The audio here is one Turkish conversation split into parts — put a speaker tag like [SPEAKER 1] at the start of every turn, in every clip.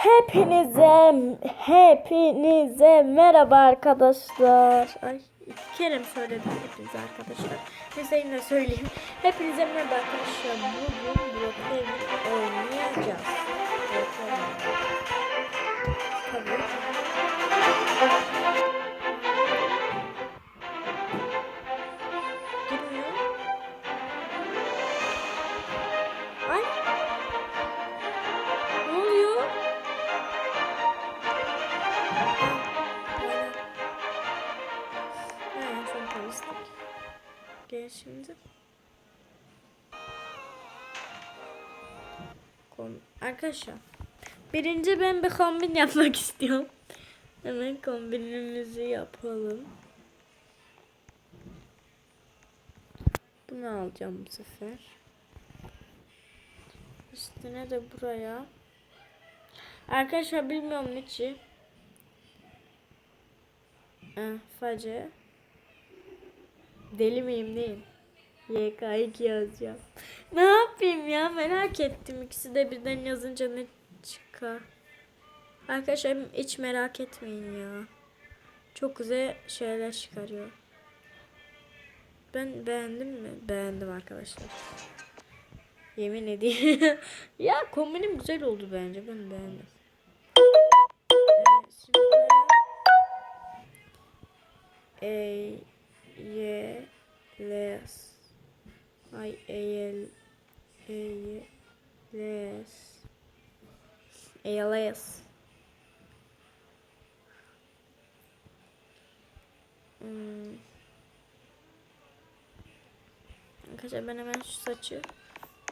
[SPEAKER 1] Hepinize hepinize merhaba arkadaşlar. Ay iki kere mi söyledim hepinize arkadaşlar. Neyse yine söyleyeyim. Hepinize merhaba arkadaşlar. Bugün Brookhaven oynayacağız. Arkadaşlar. Birinci ben bir kombin yapmak istiyorum. Hemen kombinimizi yapalım. Bunu alacağım bu sefer. Üstüne de buraya. Arkadaşlar bilmiyorum niçin. Eh, face. Deli miyim neyim? YK2 yazacağım. ne yapayım ya merak ettim. İkisi de birden yazınca ne çıkar. Arkadaşlar hiç merak etmeyin ya. Çok güzel şeyler çıkarıyor. Ben beğendim mi? Beğendim arkadaşlar. Yemin edeyim. ya kombinim güzel oldu bence. Ben beğendim. Evet, şimdi Y L S E Y L L S Hmm. Arkadaşlar ben hemen şu saçı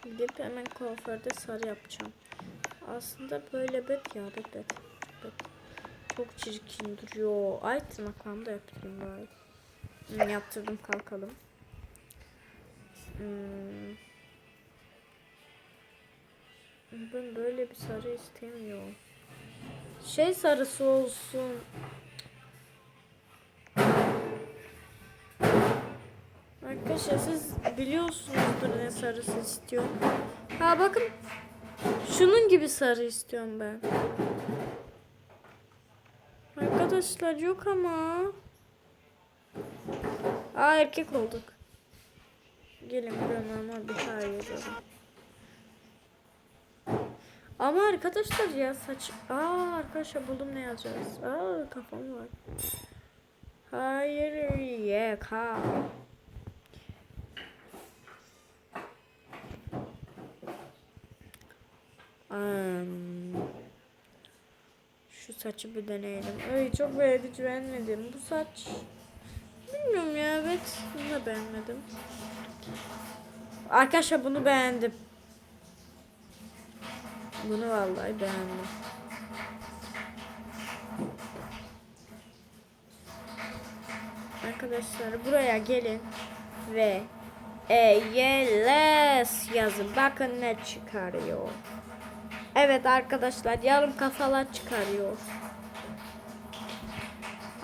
[SPEAKER 1] gidip hemen kuaförde sarı yapacağım. Aslında böyle bet ya bet bet. bet. Çok çirkin duruyor. Ay tırnaklarımı da yaptırayım bari. Hmm, yaptırdım kalkalım. Hmm. Ben böyle bir sarı istemiyorum. Şey sarısı olsun. Arkadaşlar siz biliyorsunuzdur ne sarısı istiyorum. Ha bakın. Şunun gibi sarı istiyorum ben. Arkadaşlar yok ama. Aa erkek olduk. Gelin buraya normal bir hayır yazalım. Ama arkadaşlar ya saç... Aa arkadaşlar buldum ne yazacağız. Aa kafam var. Hayır yeka. Um, şu saçı bir deneyelim. Ay çok beğendim, beğenmedim. Bu saç bilmiyorum ya evet. Bunu da beğenmedim. Arkadaşlar bunu beğendim. Bunu vallahi beğendim. Arkadaşlar buraya gelin ve EYLS yazın. Bakın ne çıkarıyor. Evet arkadaşlar yarım kafalar çıkarıyor.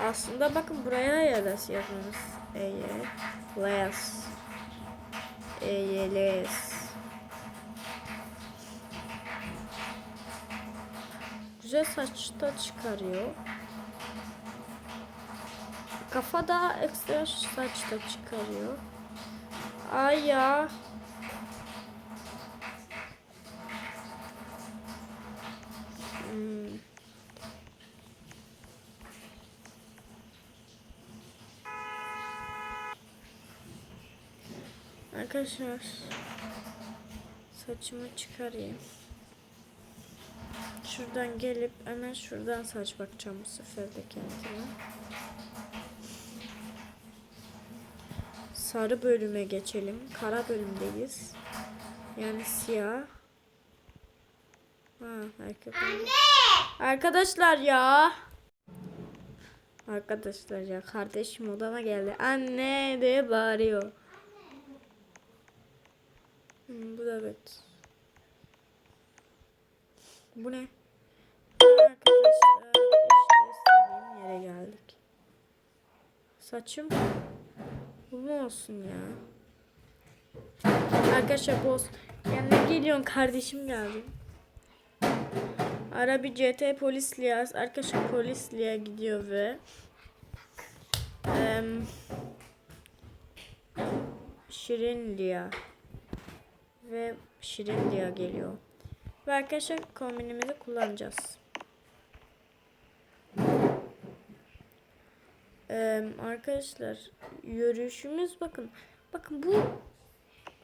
[SPEAKER 1] Aslında bakın buraya EYLS yazınız. EYLS. EYLS. Güzel saçta çıkarıyor. Kafa da ekstra saçta çıkarıyor. Ay ya. Hmm. Arkadaşlar saçımı çıkarayım. Şuradan gelip hemen şuradan saç bakacağım bu sefer de kendime. Sarı bölüme geçelim. Kara bölümdeyiz. Yani siyah. Ha, Anne! Arkadaşlar ya. Arkadaşlar ya kardeşim odama geldi. Anne diye bağırıyor. Hmm, bu da evet. Bu ne? Arkadaşlar işte istediğim yere geldik. Saçım bu mu olsun ya? Arkadaşlar boz. Yanına geliyorsun kardeşim geldi. Ara bir CT polis Lia. Arkadaşlar polis Lia gidiyor ve em, Şirin Lia ve Şirin Lia geliyor. Ve arkadaşlar kombinimizi kullanacağız. Em, arkadaşlar yürüyüşümüz bakın. Bakın bu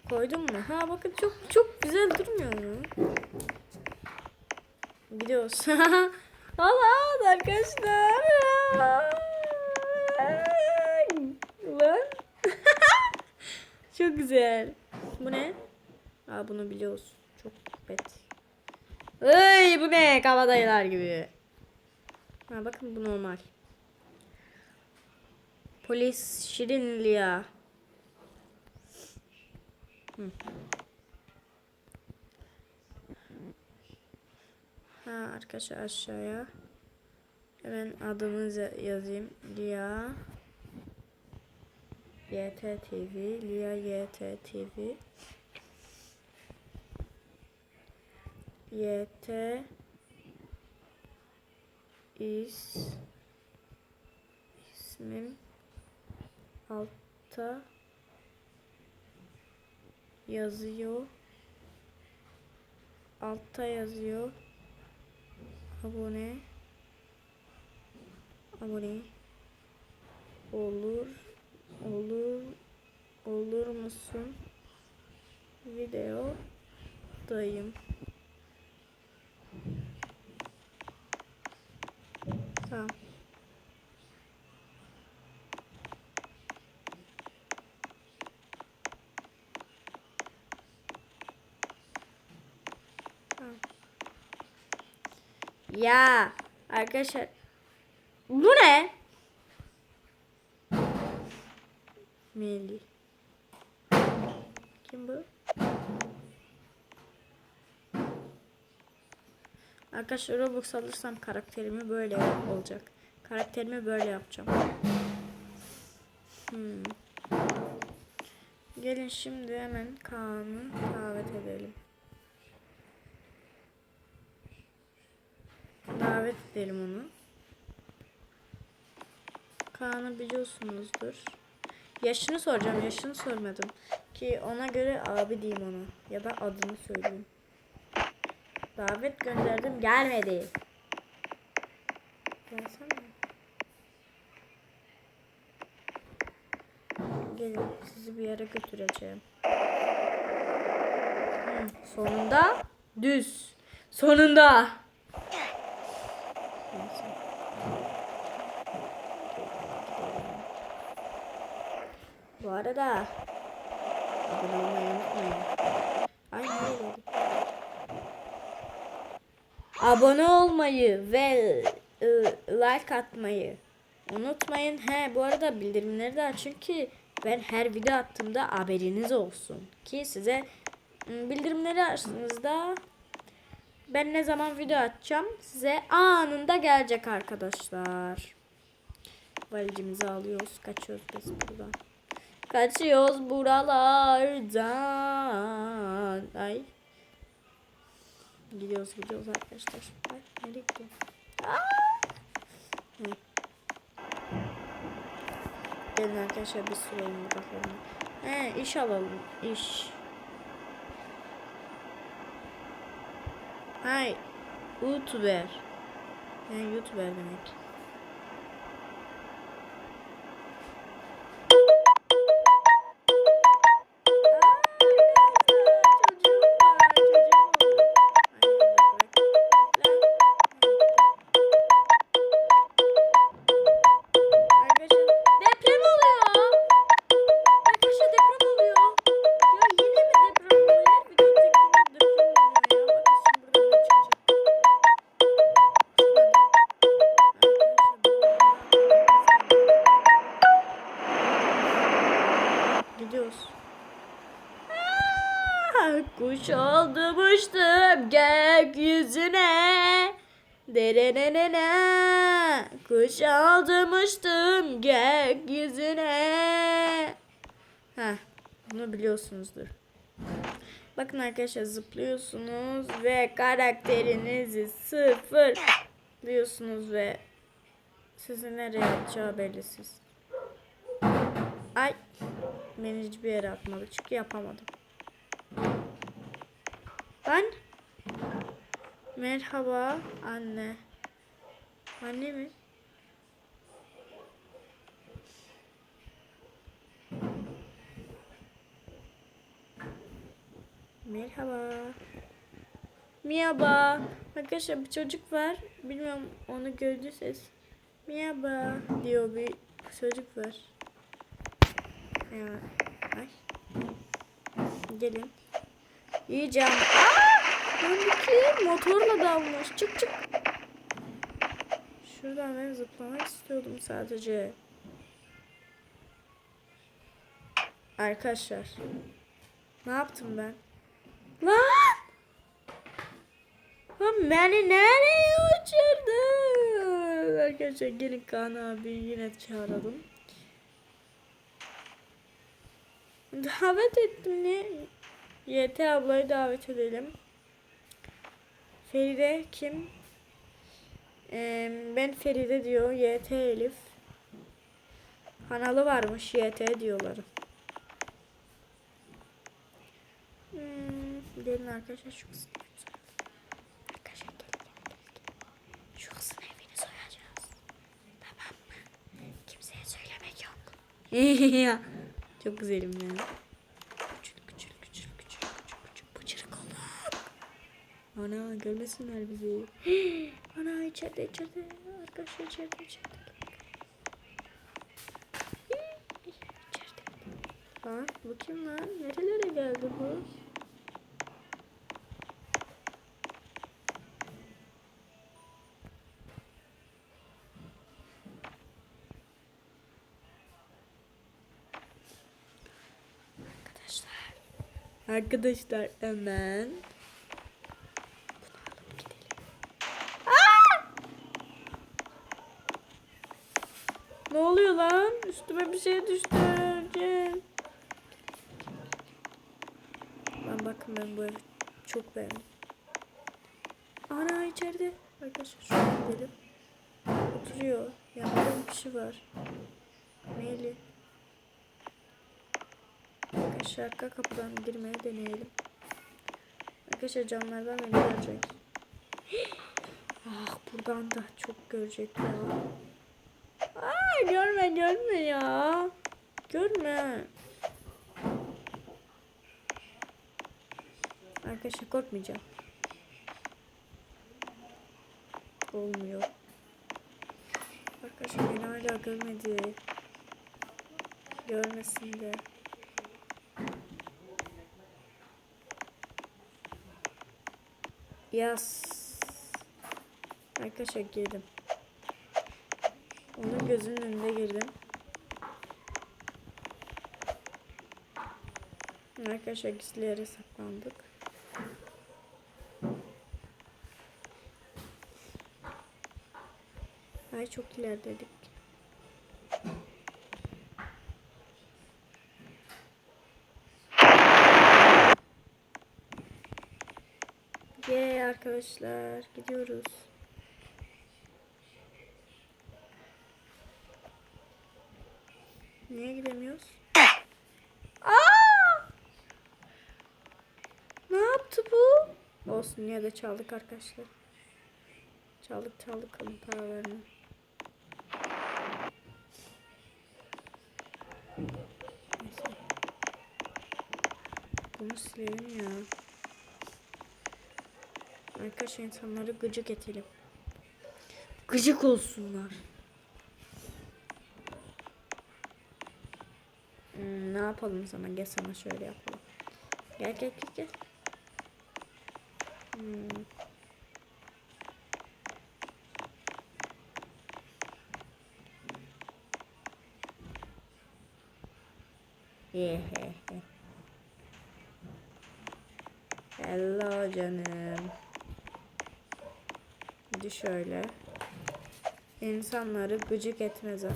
[SPEAKER 1] koydum mu? Ha bakın çok çok güzel durmuyor mu? Gidiyoruz. Allah arkadaşlar. Lan. Çok güzel. Bu ne? Aa bunu biliyoruz. Çok bet. Ay bu ne? Kabadayılar gibi. Ha bakın bu normal. Polis Şirin Lia. Ha arkadaşlar aşağıya hemen adımızı yazayım. Lia YT TV Lia YT TV YT is ismim altta yazıyor. Altta yazıyor. Abone. Abone. Olur. Olur. Olur musun? Video dayım tamam Tamam. Ya arkadaşlar bu ne? Melih. Kim bu? Arkadaşlar Robux alırsam karakterimi böyle olacak. Karakterimi böyle yapacağım. Hmm. Gelin şimdi hemen Kaan'ı davet edelim. Davet edelim onu. Kaan'ı biliyorsunuzdur. Yaşını soracağım. Yaşını sormadım. Ki ona göre abi diyeyim ona. Ya da adını söyleyeyim. Davet gönderdim. Gelmedi. Gelsene. Gelin sizi bir yere götüreceğim. Hı, sonunda düz. Sonunda. Bu arada abone olmayı unutmayın. Ay geldik? Abone olmayı ve e, like atmayı unutmayın. He bu arada bildirimleri de açın ki ben her video attığımda haberiniz olsun. Ki size m, bildirimleri açtığınızda ben ne zaman video atacağım size anında gelecek arkadaşlar. Valicimizi alıyoruz. Kaçıyoruz biz buradan. Kaçıyoruz buralardan. Ay. Gidiyoruz gidiyoruz arkadaşlar. Ay nereye gidiyor? Gelin arkadaşlar bir sürelim bakalım. He iş alalım. iş. Hay. YouTuber. Yani YouTuber demek. Gidiyoruz. Kuş oldumuştum gökyüzüne. Derenenene. Kuş oldumuştum gökyüzüne. Heh, bunu biliyorsunuzdur. Bakın arkadaşlar zıplıyorsunuz ve karakterinizi sıfırlıyorsunuz ve sizi nereye atacağı bellisiz. Ay beni hiçbir yere atmadı çünkü yapamadım. Ben Merhaba anne. Anne mi? Merhaba. Merhaba. Arkadaşlar bir çocuk var. Bilmiyorum onu gördüyseniz. Merhaba diyor bir çocuk var. Ay. Gelin. Yiyeceğim. Aa! Bu kim? Motorla dalmış. Çık çık. Şuradan ben zıplamak istiyordum sadece. Arkadaşlar. Ne yaptım ben? Lan! Lan beni nereye uçurdun? Arkadaşlar gelin Kaan abi yine çağıralım. Davet ettim ne? YT ablayı davet edelim. Feride kim? Ee, ben Feride diyor. YT Elif. Kanalı varmış YT diyorlar. Hmm, gelin arkadaşlar şu kızın evini yok. Çok güzelim ya. Küçül küçül küçül küçül küçül küçül bıçırık olduk. Ana görmesinler bizi. Ana içeride içeride. Arkadaşlar içeride. İçeride. Lan bu kim lan? Nerelere geldi bu? Arkadaşlar hemen. Ne oluyor lan? Üstüme bir şey düştü. Ben bakın ben bu evi çok beğendim. Ana içeride. Arkadaşlar şuraya gidelim. Oturuyor. Yanında bir kişi var. Meyli. Arkadaşlar arka kapıdan girmeye deneyelim. Arkadaşlar camlardan beni görecek. ah buradan da çok görecek ya. Aa görme görme ya. Görme. Arkadaşlar korkmayacağım. Olmuyor. Arkadaşlar beni hala görmedi. Görmesin de. Yas. Arkadaşlar girdim. Onun gözünün önünde girdim. Arkadaşlar gizli yere saklandık. Ay çok ilerledik. Arkadaşlar gidiyoruz. Niye gidemiyoruz? Aa! Ne yaptı bu? Olsun yine de çaldık arkadaşlar. Çaldık çaldık onun paralarını. Bunu silelim ya. Arkadaşlar insanları gıcık edelim. Gıcık olsunlar. Hmm, ne yapalım sana? Gel sana şöyle yapalım. Gel gel gel gel. Hmm. şöyle. İnsanları gıcık etmez.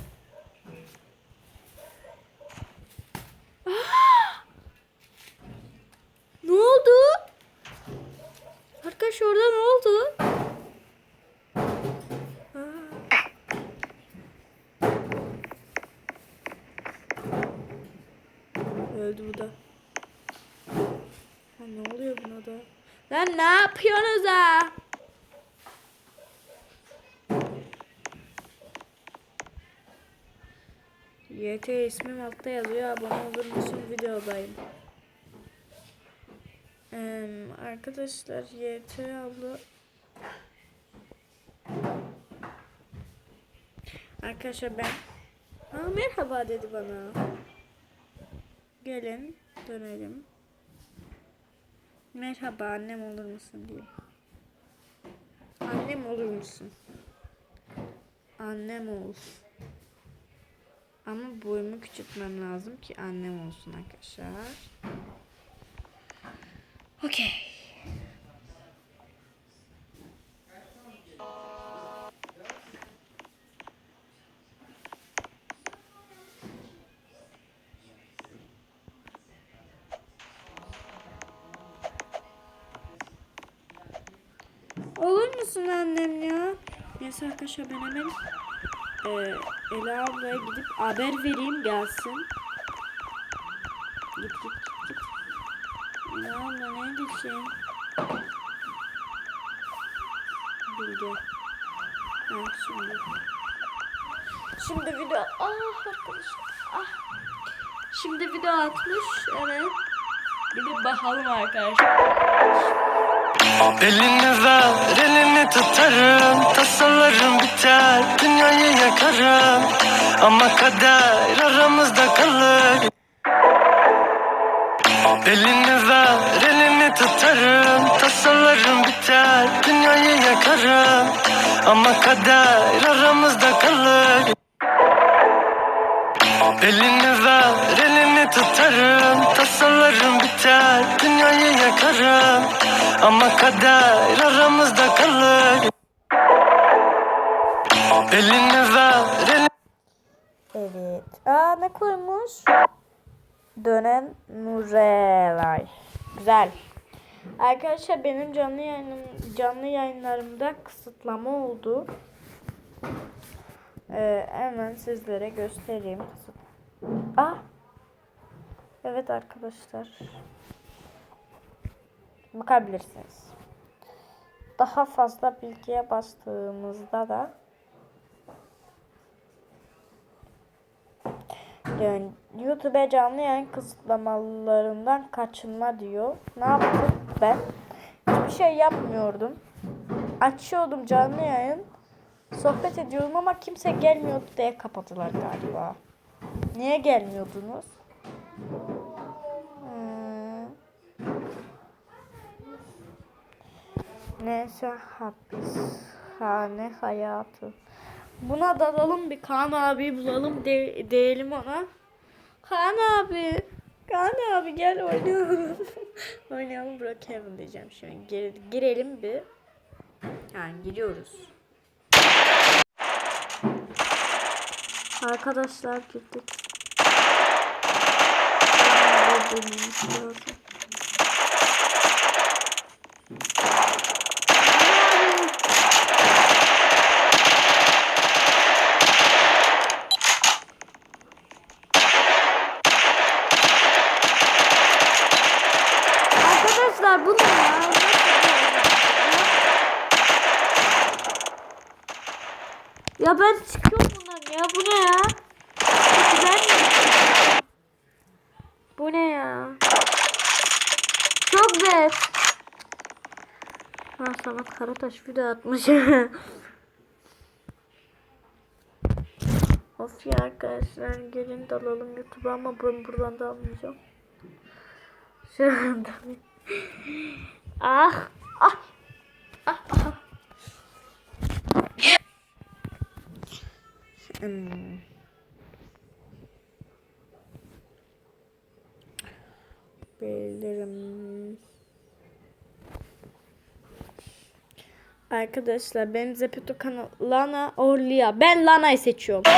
[SPEAKER 1] ne oldu? Arkadaş orada ne oldu? Öldü bu da. Ha, ne oluyor buna da? Lan ne yapıyorsunuz ha? YT ismim altta yazıyor. Abone olur musun? Videodayım. Ee, arkadaşlar YT abla Arkadaşlar ben ha, merhaba dedi bana. Gelin dönelim. Merhaba annem olur musun diye. Annem olur musun? Annem ol. Ama boyumu küçültmem lazım ki annem olsun arkadaşlar. Okey. Olur musun annem ya? Neyse arkadaşlar ben hemen e, Ela ablaya gidip haber vereyim gelsin. Git git git. Ela abla neredesin? Bilge. Ha şimdi. Şimdi video... Ah arkadaşlar. Ah. Şimdi video atmış. Evet. Gidip bakalım arkadaşlar.
[SPEAKER 2] Elini ver, elini tutarım. Tasalarım biter, dünyayı yakarım. Ama kader aramızda kalır. Elini ver, elini tutarım. Tasalarım biter, dünyayı yakarım. Ama kader aramızda kalır. Elini ver, elini tutarım Tasalarım biter, dünyayı yakarım Ama kader aramızda kalır Elini ver, elini
[SPEAKER 1] Evet. Aa ne koymuş? Dönen Nurelay. Güzel. Arkadaşlar benim canlı yayınım canlı yayınlarımda kısıtlama oldu. Ee, hemen sizlere göstereyim. Ah. Evet arkadaşlar. Bakabilirsiniz. Daha fazla bilgiye bastığımızda da Yani YouTube canlı yayın kısıtlamalarından kaçınma diyor. Ne yaptım ben? Hiçbir şey yapmıyordum. Açıyordum canlı yayın. Sohbet ediyordum ama kimse gelmiyordu diye kapattılar galiba. Niye gelmiyordunuz? Neyse hapishane hayatı. Buna dalalım bir Kaan abi bulalım de diyelim ona. Kaan abi. Kaan abi gel oynayalım. oynayalım Brookhaven diyeceğim şimdi. Gir, girelim bir. Yani giriyoruz. Arkadaşlar girdik. Kaan abi bulmamız lazım. Arkadaşlar bu ne ya? Ya ben çıkıyorum bundan ya. Bu ne ya? Güzel mi? Bu ne ya? Çok zevk. Ha Karataş video atmış. of ya arkadaşlar gelin dalalım YouTube'a ama ben buradan da almayacağım. Şu anda. ah. Ah. Ah. ah. Hmm. Bildirim. Arkadaşlar benim Zepeto kanalı Lana Orlia. Ben Lana'yı seçiyorum.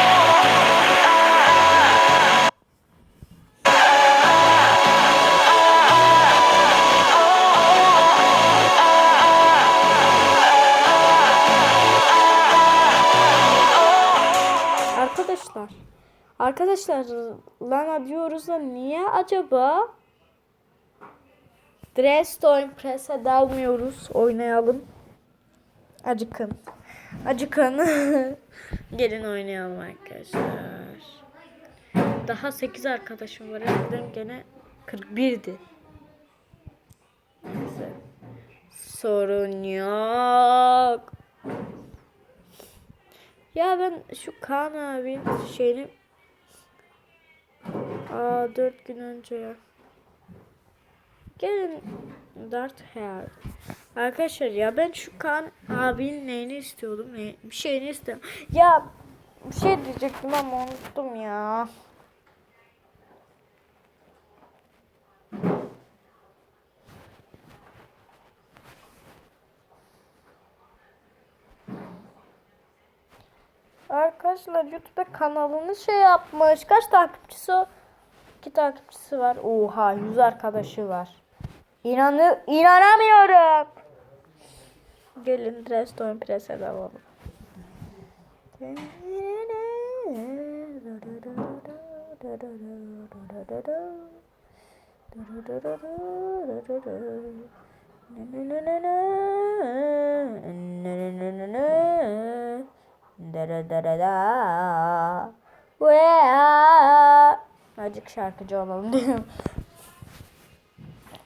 [SPEAKER 1] Arkadaşlar Arkadaşlar Lana diyoruz da niye acaba? Dressdown Press'e dalmıyoruz. Oynayalım. Acıkın. Acıkın. Gelin oynayalım arkadaşlar. Daha 8 arkadaşım var. Eskiden gene 41'di. Neyse. Sorun yok. Ya ben şu Kaan abinin şeyini Aa 4 gün önce ya. Gelin Dart Hair. Arkadaşlar ya ben şu Kaan abinin neyini istiyordum? Ne, bir şeyini istiyorum. Ya bir şey diyecektim ama unuttum ya. Arkadaşlar YouTube kanalını şey yapmış. Kaç takipçisi? İki takipçisi var. Oha 100 arkadaşı var. İnanı inanamıyorum. Gelin Redstone Press'e de alalım. Da da da da da. Vea. Azıcık şarkıcı olalım diyorum.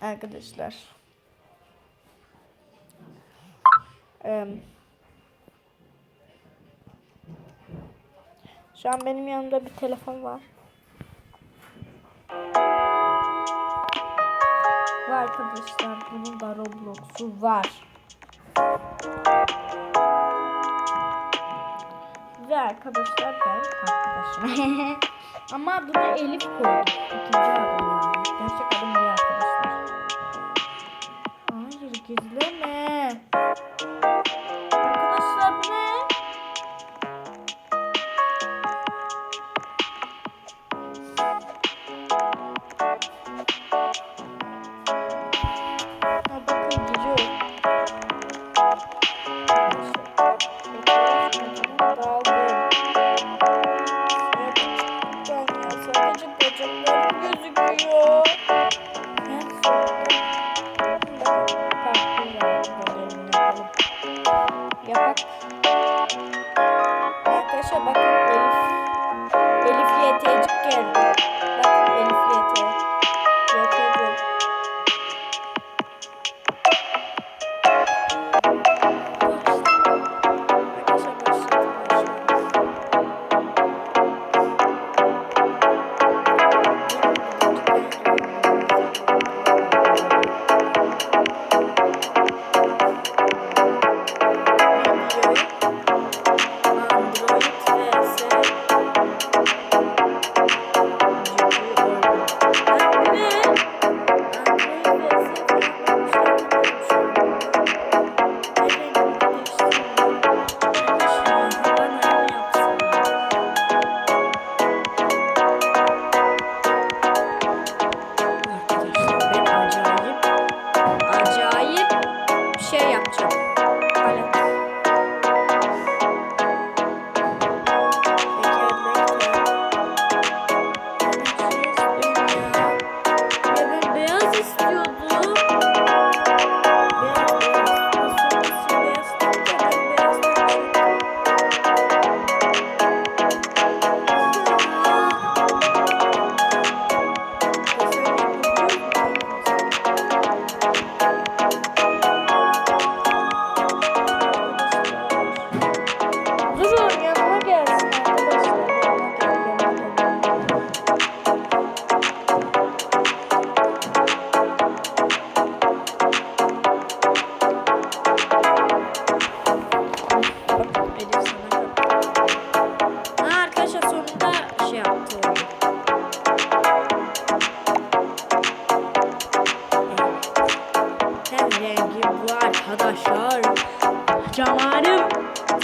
[SPEAKER 1] Arkadaşlar. Şu an benim yanımda bir telefon var. Ve arkadaşlar bunun da Roblox'u var. Ve arkadaşlar ben arkadaşım. Ama adını Elif koydum. İkinci adım yani. Gerçek adım değil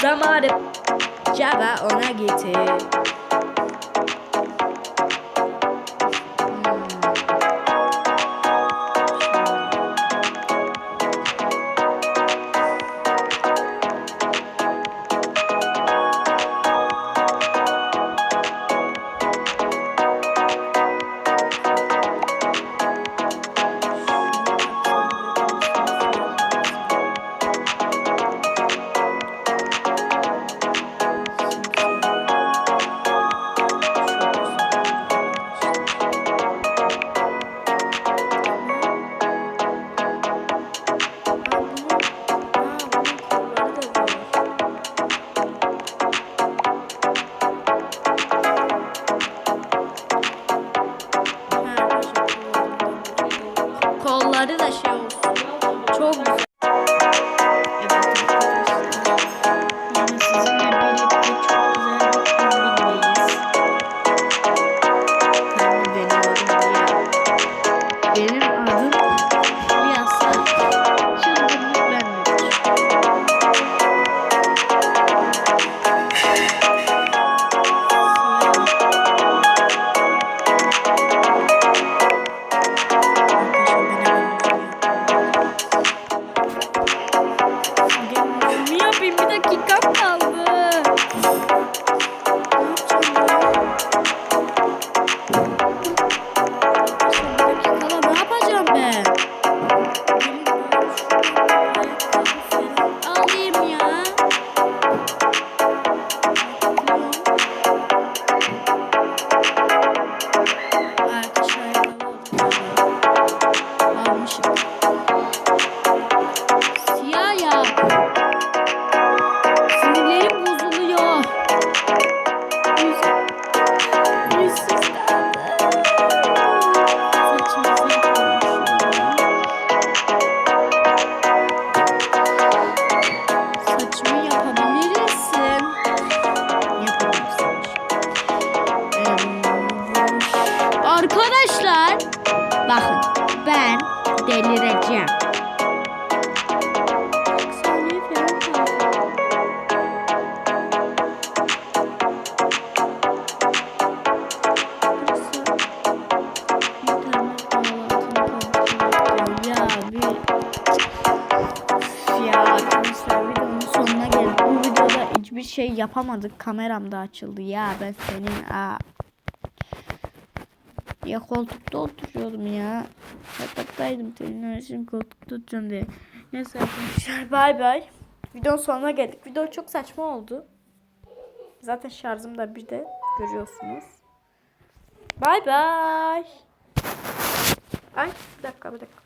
[SPEAKER 1] zamanım. Caba ona getir. Ne
[SPEAKER 3] yapamadık. Kameram da açıldı. Ya ben senin aa. Ya koltukta oturuyordum ya. Yataktaydım teknolojinin koltukta oturacağım diye. Neyse arkadaşlar bay bay. Videonun sonuna geldik. Video çok saçma oldu. Zaten şarjım da bir de görüyorsunuz. Bay bay. Ay bir dakika bir dakika.